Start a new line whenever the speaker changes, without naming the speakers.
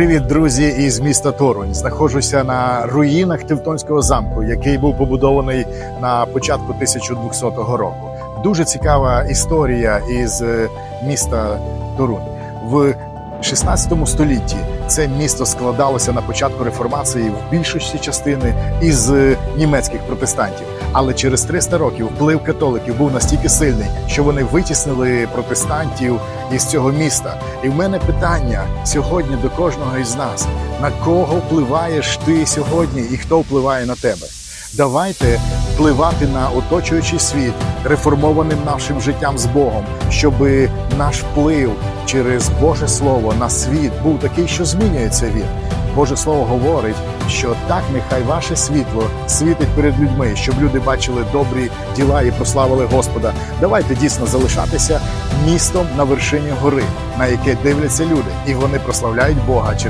Привіт, друзі, із міста Торунь. Знаходжуся на руїнах Тевтонського замку, який був побудований на початку 1200 року. Дуже цікава історія із е, міста Торунь. В 16 столітті це місто складалося на початку реформації в більшості частини із е, німецьких протестантів. Але через 300 років вплив католиків був настільки сильний, що вони витіснили протестантів із цього міста. І в мене питання сьогодні до кожного із нас: на кого впливаєш ти сьогодні, і хто впливає на тебе? Давайте впливати на оточуючий світ реформованим нашим життям з Богом, щоб наш вплив через Боже Слово на світ був такий, що змінюється він. Боже Слово говорить, що так нехай ваше світло світить перед людьми, щоб люди бачили добрі діла і прославили Господа. Давайте дійсно залишатися містом на вершині гори, на яке дивляться люди, і вони прославляють Бога через.